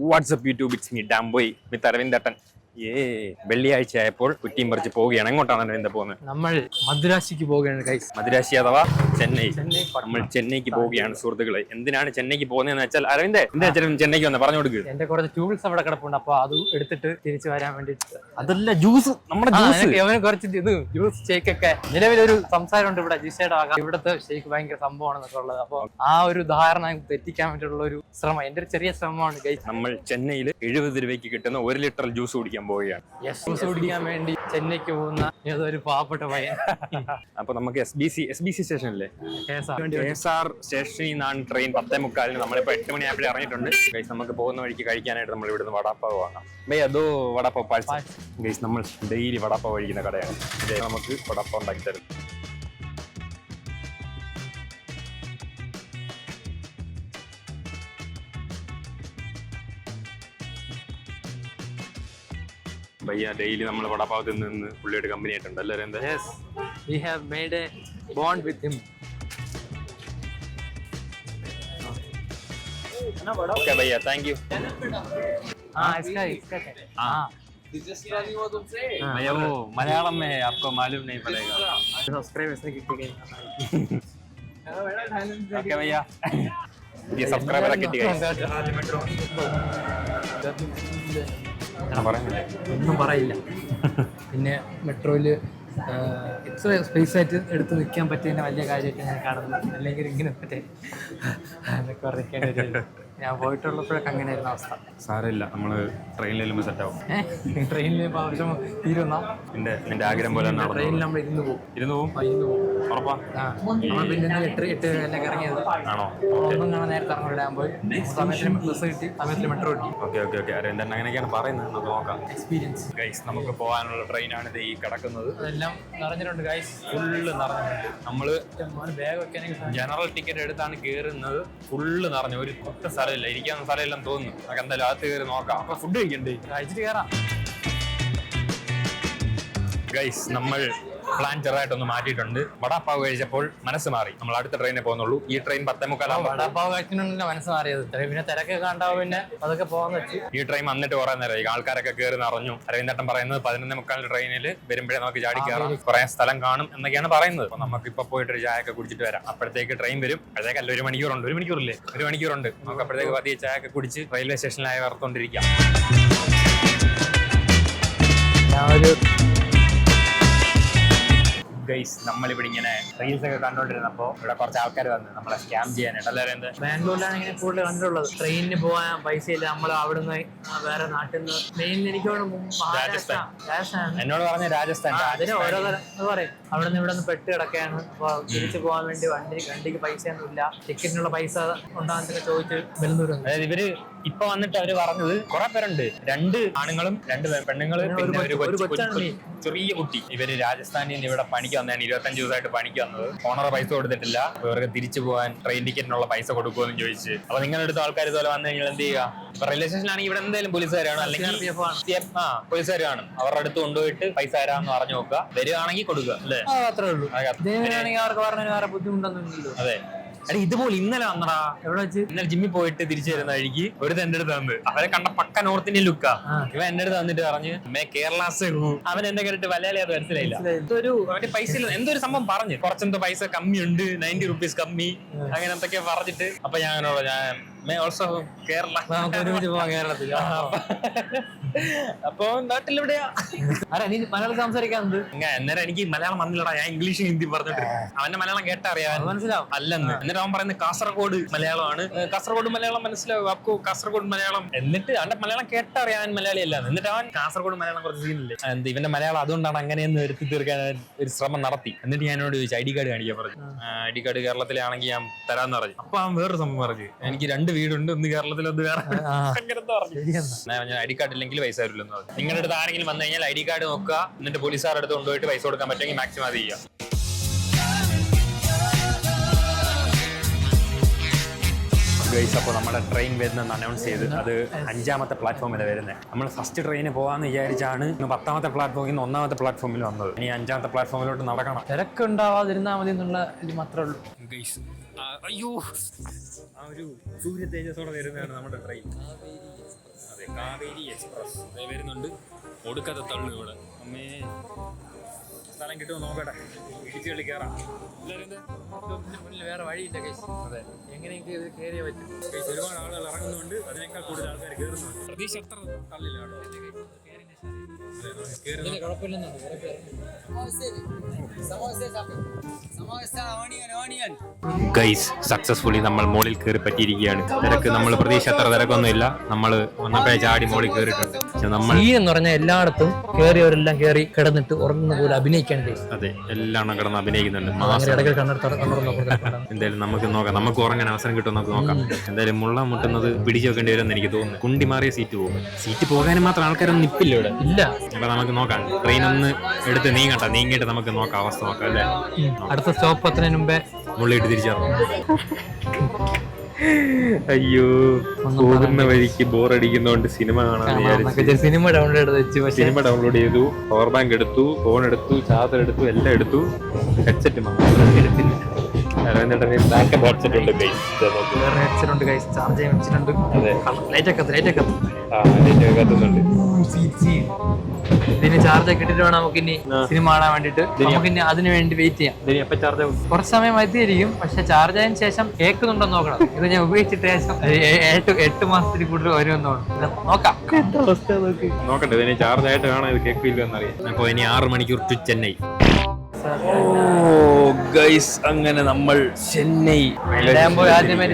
WhatsApp YouTube it's me ഡാംബോയ് with അരവിന്ദട്ടൻ ഏ വെള്ളിയാഴ്ച ആയപ്പോൾ കുറ്റിയും പറിച്ച് പോവുകയാണ്. എങ്ങോട്ടാണ് എന്താ പോകുന്നത്? നമ്മൾ മദ്രാശിക്ക് പോവുകയാണ് ഗൈസ് മദുരാശി അഥവാ ചെന്നൈ. ചെന്നൈ നമ്മൾ ചെന്നൈക്ക് പോവുകയാണ് സുഹൃത്തുക്കളെ. എന്തിനാണ് ചെന്നൈക്ക് പോകുന്നതെന്ന് വെച്ചാൽ അരവിന്ദ് എന്താ വെച്ചാൽ ചെന്നൈക്ക് വന്ന്? പറഞ്ഞു കൊടുക്കുക എന്റെ കുറച്ച് ടൂൾസ് അവിടെ കിടപ്പുണ്ട് അപ്പൊ അത് എടുത്തിട്ട് തിരിച്ചു വരാൻ വേണ്ടിട്ട് അതല്ല ജ്യൂസ് നമ്മുടെ ജ്യൂസ് അവന് കുറച്ച് ഇത് ജ്യൂസ് ഷേക്ക് ഒക്കെ. നിലവിലൊരു സംസാരമുണ്ട് ഇവിടെ ജിഷയുടെ ആകാം. ഇവിടുത്തെ ഷേക്ക് ഭയങ്കര സംഭവമാണെന്നൊക്കെ ഉള്ളത്. അപ്പൊ ആ ഒരു ധാരണ തെറ്റിക്കാൻ വേണ്ടിയിട്ടുള്ള ഒരു ശ്രമം എന്റെ ഒരു ചെറിയ ശ്രമമാണ് ഗൈസ് നമ്മൾ ചെന്നൈയിൽ എഴുപത് രൂപയ്ക്ക് കിട്ടുന്ന ഒരു ലിറ്റർ ജ്യൂസ് കുടിക്കാൻ പോവുകയാണ് വേണ്ടി ചെന്നൈക്ക് പോകുന്ന ഏതൊരു പാവപ്പെട്ട പയ്യൻ. അപ്പൊ നമുക്ക് S B C S B C സ്റ്റേഷനിലെ കേസാ. കെ എസ് ആർ സ്റ്റേഷനിൽ നിന്നാണ് ട്രെയിൻ പത്തേ മുക്കാലിന്. നമ്മളിപ്പോ എട്ട് മണി മണിയായപ്പോഴേ ഇറങ്ങിയിട്ടുണ്ട്. ഗൈസ് നമുക്ക് പോകുന്ന വഴിക്ക് കഴിക്കാനായിട്ട് നമ്മൾ ഇവിടുന്ന് വടാപ്പാവ് വാങ്ങാം ബൈ അതോ വടാപ്പാവ് പാഴ്സൽ ഗൈസ് നമ്മൾ ഡെയിലി വടാപ്പാവ് കഴിക്കുന്ന കടയാണ്. നമുക്ക് വടാപ്പാവ് ഉണ്ടാക്കി തരും ഭയ്യ ഡെയിലി നമ്മൾ വടാപ്പാവ് തിന്ന് നിന്ന് പുള്ളിയുടെ കമ്പനി ആയിട്ടുണ്ട് എല്ലാവരും എന്താ Yes, we have made a bond with him. Okay भैया थैंक यू हाँ इसका इसका हाँ भैया वो मलयालम में है आपको मालूम नहीं पड़ेगा सब्सक्राइब इसने कितने गए ओके भैया ये सब्सक्राइबर കിട്ടി guys. ആ, പറയുന്നില്ലേ? ഒന്നും പറയില്ല. പിന്നെ മെട്രോയിൽ ഇത്ര സ്പേസ് ആയിട്ട് എടുത്ത് നിൽക്കാൻ പറ്റിയതിന്റെ വലിയ കാര്യമായിട്ട് ഞാൻ കാണുന്നു. അല്ലെങ്കിൽ ഇങ്ങനെ പറ്റേ. എന്നൊക്കെ പറഞ്ഞേക്കേണ്ടി ഞാൻ പോയിട്ടുള്ളപ്പോഴൊക്കെ അങ്ങനെയായിരുന്നു അവസ്ഥ. സാരമില്ല നമ്മൾ ട്രെയിനിലെല്ലാം സെറ്റ് ആവും. ട്രെയിനിൽ ആവശ്യം തീരുന്ന? നിന്റെ നിന്റെ ആഗ്രഹം പോലെ ട്രെയിനിൽ നമ്മൾ ഇരുന്ന് പോകും. ഇരുന്ന് പോകും? ഉറപ്പാ? നമ്മൾ പിന്നെ ഇന്നലെ എട്ട് എട്ട് എല്ലാം ഇറങ്ങിയത് ആണോ? ഒന്നും കാണാൻ നേരത്തെ ഇറങ്ങിടാൻ പോയി. ബസ് കിട്ടി മെട്രോ കിട്ടി. Okay okay okay. അരവിന്ദൻ അങ്ങനെയൊക്കെയാണ് പറയുന്നത്? നമുക്ക് നോക്കാം. എക്സ്പീരിയൻസ് ഗൈസ് നമുക്ക് പോകാനുള്ള ട്രെയിനാണ് ഇത് ഈ കിടക്കുന്നത്. അതെല്ലാം നിറഞ്ഞിട്ടുണ്ട് ഗൈസ് ഫുള്ള് നിറഞ്ഞിട്ടുണ്ട്. നമ്മൾ ബാഗ് വെക്കാനെങ്കിൽ ജനറൽ ടിക്കറ്റ് എടുത്താണ് കേറുന്നത്. ഫുള്ള് നിറഞ്ഞു. ഒരു ഒറ്റ സ്ഥലമില്ല ഇരിക്കാൻ സ്ഥലമില്ലെന്ന് തോന്നുന്നു. നമുക്ക് എന്തായാലും അകത്ത് കയറി നോക്കാം. അപ്പൊ ഫുഡ് കഴിക്കണ്ടേ? കഴിച്ചിട്ട് കയറാം. ഗൈസ് നമ്മൾ പ്ലാൻ ചെറുതായിട്ടൊന്ന് മാറ്റിയിട്ടുണ്ട്. വടാപ്പാവ് കഴിച്ചപ്പോൾ മനസ്സ് മാറി. നമ്മൾ അടുത്ത ട്രെയിനിൽ പോകുന്നുള്ളൂ. ഈ ട്രെയിൻ പത്തേ മുക്കാലാകുമ്പോൾ വടാപ്പാവ് കഴിച്ചിട്ടുണ്ടല്ലോ മനസ്സ് മാറിയത്. പിന്നെ തിരക്കൊക്കെ കണ്ടാവും പിന്നെ അതൊക്കെ പോകാൻ വെച്ചു ഈ ട്രെയിൻ വന്നിട്ട് കുറെ നേരമായി ആൾക്കാരൊക്കെ കയറി നിറഞ്ഞു. അരവിന്ദട്ടം പറയുന്നത് പതിനൊന്നേ മുക്കാൽ ട്രെയിനിൽ വരുമ്പോഴേ നമുക്ക് ചാടി കയറാം കുറെ. സ്ഥലം കാണും എന്നൊക്കെയാണ് പറയുന്നത്. അപ്പൊ നമുക്ക് ഇപ്പൊ പോയിട്ട് ഒരു ചായ ഒക്കെ കുടിച്ചിട്ട് വരാം. അപ്പോഴത്തേക്ക് ട്രെയിൻ വരും. അപ്പോഴത്തേക്കല്ല ഒരു മണിക്കൂറുണ്ട്. ഒരു മണിക്കൂറില്ലേ? ഒരു മണിക്കൂറുണ്ട്. നമുക്ക് അപ്പോഴത്തേക്ക് പതിയെ ചായ ഒക്കെ കുടിച്ച് റെയിൽവേ സ്റ്റേഷനിലായി വറുത്തോണ്ടിരിക്കാം ഞാൻ ഒരു ഗൈസ് നമ്മളിവിടെ ഇങ്ങനെ റീൽസ് ഒക്കെ കണ്ടോണ്ടിരുന്നപ്പോ ഇവിടെ കുറച്ച് ആൾക്കാർ വന്ന് നമ്മളെ സ്കാം ചെയ്യാനായിട്ട്. എല്ലാവരും എന്ത്? ബാംഗ്ലൂരിലാണ് ഇങ്ങനെ കൂടുതൽ കണ്ടിട്ടുള്ളത്. ട്രെയിനിന് പോകാൻ പൈസ ഇല്ല. നമ്മൾ അവിടുന്ന് വേറെ നാട്ടിൽ നിന്ന് മെയിനിൽ എനിക്ക് രാജസ്ഥാൻ. എന്നോട് പറഞ്ഞ രാജസ്ഥാൻ അതിന് ഓരോ തരം പറയും പറയാ. അവിടെ നിന്ന് ഇവിടെ നിന്ന് പെട്ട് കിടക്കാണ് അപ്പൊ തിരിച്ചു പോകാൻ വേണ്ടി വണ്ടി വണ്ടിക്ക് പൈസ ഒന്നും ഇല്ല ടിക്കറ്റിനുള്ള പൈസ ഉണ്ടാകുന്ന ചോദിച്ച് വരുന്നവരുണ്ട് അതായത് ഇവർ ഇപ്പൊ വന്നിട്ട് അവർ പറഞ്ഞത് കുറെ പേരുണ്ട്. രണ്ട് ആണുങ്ങളും രണ്ട് പെണ്ണുങ്ങളും പിന്നെ ഒരു കൊച്ചു- കൊച്ചു- ചെറിയ കുട്ടി. ഇവർ രാജസ്ഥാനിൽ നിന്ന് ഇവിടെ പണിക്ക് വന്നതാണ്. ഇരുപത്തഞ്ച് ദിവസമായിട്ട് പണിക്ക് വന്നത്. ഓണർ പൈസ കൊടുത്തിട്ടില്ല. ഇവർക്ക് തിരിച്ചു പോകാൻ ട്രെയിൻ ടിക്കറ്റിനുള്ള പൈസ കൊടുക്കുമെന്ന് ചോദിച്ച്. അപ്പൊ നിങ്ങളുടെ അടുത്ത് ആൾക്കാർ ഇതുപോലെ വന്നു കഴിഞ്ഞാൽ എന്ത് ചെയ്യുക? ഇപ്പൊ റെയിൽവേ ആണെങ്കിൽ ഇവിടെ എന്തായാലും പോലീസുകാരാണ് അല്ലെങ്കിൽ CRPF ആണ്. CF ആ പോലീസുകാർ കാണും. അവരുടെ അടുത്ത് കൊണ്ടുപോയിട്ട് പൈസ തരാമെന്ന് പറഞ്ഞു നോക്കുക. വരികയാണെങ്കിൽ കൊടുക്കുക. അല്ലേ? അത്രേ ഉള്ളൂ. അതെ. ഇതിനാണെങ്കിൽ അവർക്ക് പറഞ്ഞ വേറെ ബുദ്ധിമുട്ടൊന്നും ഇല്ലല്ലോ. അതെ. എടാ ഇതുപോലെ ഇന്നലെ വന്നടാ. എവിടെ വെച്ച്? ഇന്നലെ ജിമ്മിൽ പോയിട്ട് തിരിച്ചു വരുന്ന വഴിക്ക് ഒരു എന്റെ അടുത്ത് തന്നു. അവരെ കണ്ട പക്ക നോർത്ത് ഇന്ത്യൻ ലുക്കാ ഇവ എന്റെ അടുത്ത് വന്നിട്ട് പറഞ്ഞു മേ കേരളാസ് അവൻ എന്റെ കേട്ടിട്ട് മലയാളി അത് മനസ്സിലായില്ല. എന്തൊരു അവന്റെ പൈസ എന്തൊരു സംഭവം പറഞ്ഞു. കുറച്ചെന്തോ പൈസ കമ്മി ഉണ്ട് നയന്റി റുപ്പീസ് കമ്മി അങ്ങനെ എന്തൊക്കെയാ പറഞ്ഞിട്ട്. അപ്പൊ ഞാൻ അങ്ങനെയുള്ള ഞാൻ മേ ഓൾസോ കേരള നമുക്ക് ഒരുമിച്ച് പോവാം കേരളത്തിൽ അപ്പൊ നാട്ടിലെവിടെയാ അല്ല നീ മലയാളം അന്നേരം എനിക്ക് മലയാളം വന്നില്ലടാ ഞാൻ ഇംഗ്ലീഷ് ഹിന്ദി പറഞ്ഞിട്ട് അവന്റെ മലയാളം കേട്ടറിയാൻ അത് മനസ്സിലാവും. അല്ലെന്ന്. എന്നിട്ട് അവൻ പറയുന്നത് കാസർഗോഡ് മലയാളമാണ്. കാസർഗോഡ് മലയാളം മനസ്സിലാവും അപ്പൊ കാസർഗോഡ് മലയാളം. എന്നിട്ട് അവന്റെ മലയാളം കേട്ടറിയാൻ മലയാളി അല്ല എന്നിട്ട് അവൻ കാസർഗോഡ് മലയാളം കുറച്ച് സീനില്ലേ. എന്ത് ഇവന്റെ മലയാളം അതുകൊണ്ടാണ് അങ്ങനെയെന്ന് വരുത്തി തീർക്കാൻ ഒരു ശ്രമം നടത്തി. എന്നിട്ട് ഞാൻ എന്നോട് ചോദിച്ചു ഐ ഡി കാർഡ് കാണിക്കാൻ പറഞ്ഞു. ഐ ഡി കാർഡ് കേരളത്തിലാണെങ്കിൽ ഞാൻ തരാന്ന് പറഞ്ഞു. അപ്പൊ അവൻ വേറൊരു സംഭവം പറഞ്ഞു. എനിക്ക് രണ്ട് വീടുണ്ട് ഒന്ന് കേരളത്തിൽ ഒന്ന് വേറെ. അങ്ങനത്തെ പറഞ്ഞു. ഞാൻ ഐ ഡി കാർഡ് ഇല്ലെങ്കിൽ പൈസ വരില്ലെന്ന് പറഞ്ഞു. നിങ്ങളുടെ അടുത്ത് ആരെങ്കിലും വന്നു കഴിഞ്ഞാൽ ഐ ഡി കാർഡ് നോക്കുക എന്നിട്ട് പോലീസുകാരുടെ അടുത്ത് കൊണ്ടുപോയിട്ട് പൈസ കൊടുക്കാൻ പറ്റുമെങ്കിൽ മാക്സിമം അത് ചെയ്യുക. ഗൈസ് അപ്പോൾ നമ്മുടെ ട്രെയിൻ വരുന്നെന്ന് അനൗൺസ് ചെയ്ത്. അത് അഞ്ചാമത്തെ പ്ലാറ്റ്ഫോമിൽ വരുന്നത് നമ്മൾ ഫസ്റ്റ് ട്രെയിന് പോകാമെന്ന് വിചാരിച്ചാണ് പത്താമത്തെ പ്ലാറ്റ്ഫോമിൽ നിന്ന് ഒന്നാമത്തെ പ്ലാറ്റ്ഫോമിൽ വന്നത്. ഇനി അഞ്ചാമത്തെ പ്ലാറ്റ്ഫോമിലോട്ട് നടക്കണം. തിരക്കുണ്ടാവാതിരുന്നാ മതി എന്നുള്ള ഇത് മാത്രമേ ഉള്ളൂ. ഗൈസ് അയ്യോ. ആ ഒരു സൂര്യ തേജസ്സോടെ വരുന്നതാണ് നമ്മുടെ ട്രെയിൻ അതെ കാവേരി എക്സ്പ്രസ്. വരുന്നുണ്ട്. ഒടുക്കത്തെ തള്ളു ഇവിടെ. അമ്മേ. സ്ഥലം കിട്ടുമോ നോക്കട്ടെ. ഇടിച്ചു കളി കയറാം ഇതിന് മുന്നിൽ വേറെ വഴിയില്ല കൈസ്. അതെ. എങ്ങനെയെങ്കിലും ഇത് കയറിയേ പറ്റും. ഗൈസ്, ഒരുപാട് ആളുകൾ ഇറങ്ങുന്നുണ്ട്. അതിനേക്കാൾ കൂടുതൽ ആൾക്കാർ കയറുന്നുണ്ട് പ്രതീക്ഷ അത്ര തള്ളില്ല കേട്ടോ. ഗൈസ് സക്സസ്ഫുള്ളി നമ്മൾ മോളിൽ കയറി പറ്റിയിരിക്കുകയാണ്. തിരക്ക് നമ്മൾ പ്രതീക്ഷ അത്ര തിരക്കൊന്നുമില്ല. നമ്മൾ വന്നപ്പോഴേ ചാടി മോളിൽ കയറിയിട്ടുണ്ട് ഈ എന്ന് പറഞ്ഞാൽ എല്ലായിടത്തും കയറിയവരെല്ലാം കേറി കിടന്നിട്ട് ഉറങ്ങുന്ന പോലെ അഭിനയിക്കാൻ അതെ എല്ലാം കിടന്ന് അഭിനയിക്കുന്നുണ്ട്. ഇടയ്ക്ക് കണ്ണെടുത്ത് എന്തായാലും നമുക്ക് നോക്കാം. നമുക്ക് ഉറങ്ങാൻ അവസരം കിട്ടും നമുക്ക് നോക്കാം. എന്തായാലും മുള്ള മുട്ടുന്നത് പിടിച്ചു വെക്കേണ്ടി വരുമെന്ന് എനിക്ക് തോന്നുന്നു. കുണ്ടി മാറിയ സീറ്റ് പോകും. സീറ്റ് പോകാനും മാത്രം ആൾക്കാരൊന്നും നിപ്പില്ല ഇവിടെ. ഇല്ല. അപ്പൊ നമുക്ക് നോക്കാം. ട്രെയിൻ ഒന്ന് എടുത്ത് നീങ്ങട്ട. നീങ്ങിയിട്ട് നമുക്ക് നോക്കാം. അവസ്ഥ നോക്കാം അല്ലേ? അടുത്ത സ്റ്റോപ്പ് എത്തുന്നതിന് മുമ്പേ മുള്ളിയിട്ട് തിരിച്ചറിഞ്ഞു അയ്യോ പോകുന്ന വഴിക്ക് ബോറടിക്കുന്നോണ്ട് സിനിമ കാണാൻ സിനിമ ഡൗൺലോഡ് ചെയ്ത് സിനിമ ഡൗൺലോഡ് ചെയ്തു പവർ ബാങ്ക് എടുത്തു ഫോൺ എടുത്തു ചാർജർ എടുത്തു എല്ലാം എടുത്തു ഹെഡ്സെറ്റ് മാത്രം എടുത്തില്ല. ഉണ്ട് ഉണ്ട് ചാർജ് ലൈറ്റ് ലൈറ്റ് ചാർജ് വേണം നമുക്ക് ഇനി സിനിമ കാണാൻ വേണ്ടിട്ട് നമുക്ക് ഇനി അതിന് വേണ്ടി വെയിറ്റ് ചെയ്യാം ചാർജ് കുറച്ച് സമയം എത്തിയിരിക്കും പക്ഷെ ചാർജ് ആയതിനു ശേഷം കേൾക്കുന്നുണ്ടോ നോക്കണം ഇത് ഞാൻ ഉപയോഗിച്ചിട്ട് ശേഷം എട്ട് എട്ട് മാസത്തിൽ കൂടുതൽ വരുമെന്ന് തോന്നുന്നു നോക്കാം ചാർജ് ആയിട്ട് കാണാൻ ഇത് കേൾക്കില്ല എന്നറിയാം അപ്പൊ ഇനി ആറ് മണിക്കൂർ ടു ചെന്നൈ ഓ. ഗൈസ് അങ്ങനെ നമ്മൾ ചെന്നൈ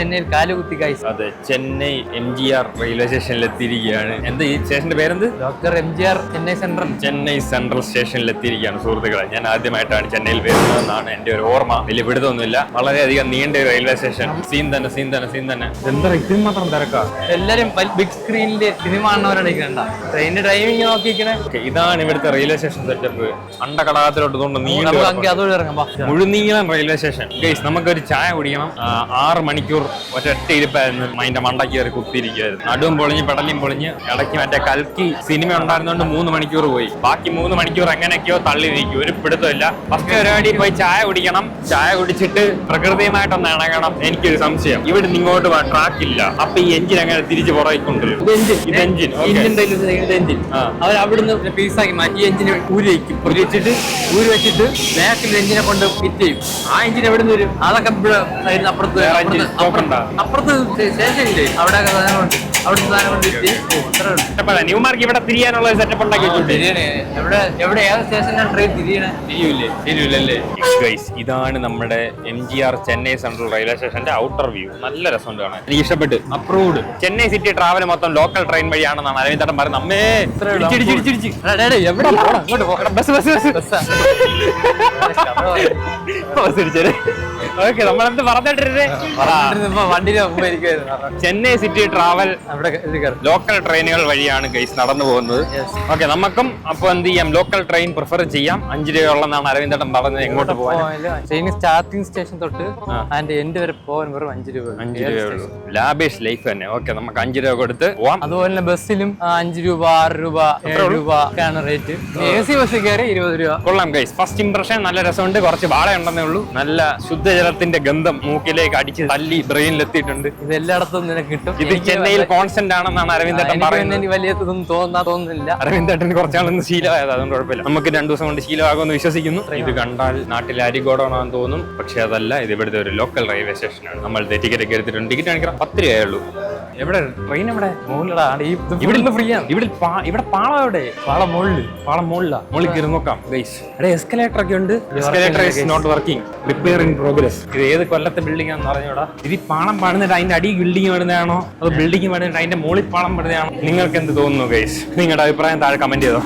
ചെന്നൈയിൽ കാലുകുത്തി ഗൈസ് അതെ Chennai M G R railway സ്റ്റേഷനിൽ എത്തിയിരിക്കുകയാണ്. എന്ത് ഈ സ്റ്റേഷന്റെ പേരെന്ത്? Doctor M G R Chennai central. Chennai central സ്റ്റേഷനിൽ എത്തിയിരിക്കുകയാണ് സുഹൃത്തുക്കളെ. ഞാൻ ആദ്യമായിട്ടാണ് ചെന്നൈയിൽ വരുന്നതെന്നാണ് എന്റെ ഒരു ഓർമ്മ. വലിയ പിടുത്തമൊന്നുമില്ല വളരെയധികം നീണ്ട ഒരു റെയിൽവേ സ്റ്റേഷൻ സീൻ തന്നെ സീൻ തന്നെ സീൻ തന്നെ. എന്താ ഇതിന് മാത്രം തിരക്കാ? എല്ലാരും ബിഗ് സ്ക്രീനിൽ സിനിമ കാണുന്നവരാണ് കണ്ട? ട്രെയിനിന്റെ ഡ്രൈവിംഗ് നോക്കിയിരിക്കണേ. ഇതാണ് ഇവിടുത്തെ റെയിൽവേ സ്റ്റേഷൻ സെറ്റപ്പ് അണ്ടകടാകത്തിലോട്ട് നീണ്ടു നമുക്ക് കിടപ്പുണ്ട്. ഇറങ്ങാം. മുഴുനീളം റെയിൽവേ സ്റ്റേഷൻ ഗൈസ് നമുക്കൊരു ചായ കുടിക്കണം. ആറ് മണിക്കൂർ ഒറ്റ ഇരിപ്പായിരുന്നു അതിന്റെ മണ്ട കയറി കുത്തിയിരിക്കുമായിരുന്നു നടുവും പൊളിഞ്ഞ് പെടലിയും പൊളിഞ്ഞ് ഇടയ്ക്ക് മറ്റേ കൽക്കി സിനിമ ഉണ്ടായിരുന്നോണ്ട് മൂന്ന് മണിക്കൂർ പോയി. ബാക്കി മൂന്ന് മണിക്കൂർ എങ്ങനെയൊക്കെയോ തള്ളിയിരിക്കും. ഒരു പിടുത്തമില്ല ഫസ്റ്റ് പരിപാടി പോയി ചായ കുടിക്കണം. ചായ കുടിച്ചിട്ട് പ്രകൃതിയുമായിട്ടൊന്ന് ഇണങ്ങണം. എനിക്കൊരു സംശയം. ഇവിടെ ഇങ്ങോട്ട് ട്രാക്ക് ഇല്ല. അപ്പൊ ഈ എഞ്ചിൻ അങ്ങനെ തിരിച്ചു പുറകെ കൊണ്ടുവരും ഇത് engine. ഇത് എഞ്ചിൻ ഇന്ത്യൻ റെയിൽവേ ഇത് എഞ്ചിൻ ആ. അവർ അവിടുന്ന് പീസാക്കി മാറ്റി. ഈ എഞ്ചിന് ഊരി വയ്ക്കും. ഊരി വെച്ചിട്ട് ബാക്കിൽ എഞ്ചിനെ കൊണ്ട് ഫിറ്റ് ചെയ്യും. ആ എഞ്ചിൻ എവിടെ നിന്ന് വരും? അതൊക്കെ ഇവിടെ അപ്പുറത്ത് അപ്പുറത്ത് ഇല്ലേ അവിടെ ചെയ്യും. ഓ, മാർക്ക് ഇവിടെ തിരിയാനുള്ള സെറ്റപ്പ് ഉണ്ടാക്കി വെച്ചിട്ടുണ്ട്. തിരിയണേ. എവിടെ എവിടെ ഏത് സ്റ്റേഷനിലാണ് ട്രെയിൻ തിരിയണേ? തിരിയൂലേ. തിരിയൂലല്ലേ? ഗൈസ് ഇതാണ് നമ്മുടെ M G R Chennai central railway സ്റ്റേഷന്റെ ഔട്ടർ വ്യൂ നല്ല രസമുണ്ട് കാണാൻ. എനിക്ക് ഇഷ്ടപ്പെട്ടു. അപ്രൂവ്ഡ് ചെന്നൈ സിറ്റി ട്രാവൽ മൊത്തം ലോക്കൽ ട്രെയിൻ വഴിയാണെന്നാണ് അരവിന്ദൻ പറയുന്നത്. അമ്മേ എവിടെ? Bus bus bus. ബസ്സാ. ഓക്കെ നമ്മളെന്ത് പറഞ്ഞിട്ടിരുന്നേ? വണ്ടിയിൽ ചെന്നൈ സിറ്റി ട്രാവൽ ലോക്കൽ ട്രെയിനുകൾ വഴിയാണ് ഗൈസ് നടന്നു പോകുന്നത്. ഓക്കെ നമുക്കും അപ്പൊ എന്ത് ചെയ്യാം? ലോക്കൽ ട്രെയിൻ പ്രിഫർ ചെയ്യാം. അഞ്ച് രൂപയുള്ളതാണ് അരവിന്ദട്ടൻ പറഞ്ഞത് എങ്ങോട്ട് പോകാൻ ട്രെയിൻ സ്റ്റാർട്ടിംഗ് സ്റ്റേഷൻ തൊട്ട്. അതിന്റെ എൻഡ് വരെ പോകാൻ വെറും അഞ്ച് രൂപ അഞ്ച് രൂപയുള്ളൂ ലാബേഷ് ലൈഫ് തന്നെ. ഓക്കെ നമുക്ക് അഞ്ച് രൂപ കൊടുത്ത് പോവാം. അതുപോലെ തന്നെ ബസ്സിലും അഞ്ചു രൂപ ആറ് രൂപ ഏഴ് രൂപ ഒക്കെയാണ് റേറ്റ് എ സി ബസ് കയറി ഇരുപത് രൂപ. കൊള്ളാം ഗൈസ് ഫസ്റ്റ് ഇംപ്രഷൻ നല്ല രസമുണ്ട്. കുറച്ച് വാഴ ഉണ്ടെന്നേ ഉള്ളൂ. നല്ല ശുദ്ധജലത്തിന്റെ ഗന്ധം മൂക്കിലേക്ക് അടിച്ച് തല്ലി ബ്രെയിനിൽ എത്തിയിട്ടുണ്ട് ഇത് എല്ലായിടത്തും നിനക്ക് കിട്ടും. ഇത് ചെന്നൈയിൽ കോൺസ്റ്റന്റ് ആണെന്നാണ് അരവിന്ദ് അരവിന്ദേട്ടൻ പറയുന്നത്. എനിക്ക് വലിയ തോന്നാ തോന്നുന്നില്ല. അരവിന്ദേട്ടന് കുറച്ചാളൊന്ന് ശീലമായത് അതുകൊണ്ട് കുഴപ്പമില്ല. നമുക്ക് രണ്ടു ദിവസം കൊണ്ട് ശീലമാകുമെന്ന് വിശ്വസിക്കുന്നു. ഇത് കണ്ടാൽ നാട്ടിൽ അരികോടാണെന്ന് തോന്നും. പക്ഷെ അതല്ല ഇത് ഇവിടുത്തെ ഒരു ലോക്കൽ റെയിൽവേ സ്റ്റേഷനാണ് നമ്മൾ ടിക്കറ്റ് ഒക്കെ എടുത്തിട്ടുണ്ട്. ടിക്കറ്റ് കാണിക്കണം. പത്ത് രൂപയേ ഉള്ളൂ. എവിടെ? ട്രെയിൻ എവിടെ? മുകളിലടാ ഈ ഇവിടെ ഫ്രീ ആണ്. ഇവിടെ പാ- ഇവിടെ പാളം എവിടെ? പാളം മുകളിൽ പാളം മുകളിലാ മുകളിൽ കയറി നോക്കാം. ഗൈസ് ഇവിടെ എസ്കലേറ്റർ ഒക്കെ ഉണ്ട്. Escalator is not working repair in progress ഇത് ഏത് കൊല്ലത്തെ ബിൽഡിംഗ് ആണെന്ന് പറഞ്ഞൂടാ ഇത് ഈ പാളം പണിതിട്ട് അതിന്റെ അടി ബിൽഡിംഗ് പണിതാണോ അത് ബിൽഡിംഗ് പണിതിട്ട് അതിന്റെ മുകളിൽ പാളം പണിതാണോ നിങ്ങൾക്ക് എന്ത് തോന്നുന്നു ഗൈസ് നിങ്ങളുടെ അഭിപ്രായം താഴെ കമന്റ് ചെയ്തോ.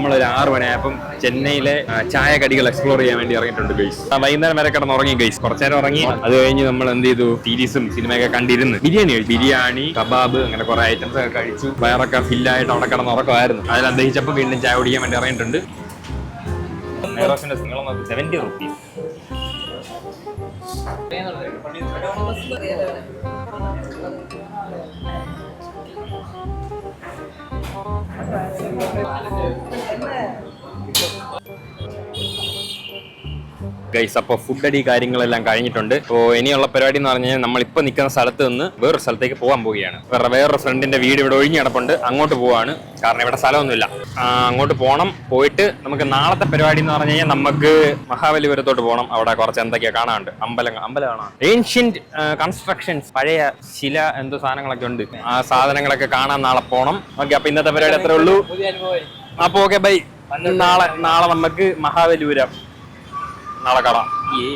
നമ്മളൊരു ആറ് മണിയായപ്പം ചെന്നൈയിലെ ചായ കടികൾ എക്സ്പ്ലോർ ചെയ്യാൻ വേണ്ടി ഇറങ്ങിയിട്ടുണ്ട് ഗൈസ് വൈകുന്നേരം വരെ കിടന്ന് ഉറങ്ങി ഗൈസ് കുറച്ചു നേരം ഉറങ്ങി. അത് കഴിഞ്ഞ് നമ്മൾ എന്ത് ചെയ്തു? സീരീസും സിനിമയൊക്കെ കണ്ടിരുന്നു. ബിരിയാണി കഴിച്ചു. ബിരിയാണി കബാബ് അങ്ങനെ കുറെ ഐറ്റംസ് ഒക്കെ കഴിച്ചു. വയറൊക്കെ ഫില്ലായിട്ട് അവിടെ കിടന്ന് ഉറക്കമായിരുന്നു. അതിൽ അദ്ദേഹിച്ചപ്പോൾ വീണ്ടും ചായ കുടിക്കാൻ വേണ്ടി ഇറങ്ങിയിട്ടുണ്ട്. നീളം നോക്കി സെവന്റി ഗൈസ് അപ്പോൾ ഫുഡ് അടി കാര്യങ്ങളെല്ലാം കഴിഞ്ഞിട്ടുണ്ട്. അപ്പോൾ ഇനിയുള്ള പരിപാടി എന്ന് പറഞ്ഞു കഴിഞ്ഞാൽ നമ്മളിപ്പോൾ നിൽക്കുന്ന സ്ഥലത്ത് നിന്ന് വേറൊരു സ്ഥലത്തേക്ക് പോകാൻ പോവുകയാണ്. വേറെ വേറൊരു ഫ്രണ്ടിന്റെ വീട് ഇവിടെ ഒഴിഞ്ഞ് കിടപ്പുണ്ട്. അങ്ങോട്ട് പോവാണ്. കാരണം ഇവിടെ സ്ഥലമൊന്നുമില്ല. അങ്ങോട്ട് പോകണം പോയിട്ട് നമുക്ക് നാളത്തെ പരിപാടി എന്ന് പറഞ്ഞു കഴിഞ്ഞാൽ നമുക്ക് മഹാബലിപുരത്തോട്ട് പോകണം അവിടെ കുറച്ച് എന്തൊക്കെയാ കാണാനുണ്ട്. അമ്പലം അമ്പലമാണ് ഏൻഷ്യന്റ് കൺസ്ട്രക്ഷൻസ് പഴയ ശില എന്തോ സാധനങ്ങളൊക്കെ ഉണ്ട്. ആ സാധനങ്ങളൊക്കെ കാണാൻ നാളെ പോകണം ഓക്കെ അപ്പൊ ഇന്നത്തെ പരിപാടി അത്രേ ഉള്ളൂ. അപ്പോൾ ഓക്കെ ബൈ. നാളെ നാളെ നമുക്ക് മഹാബലിപുരം. നാളെ കാണാം ഏ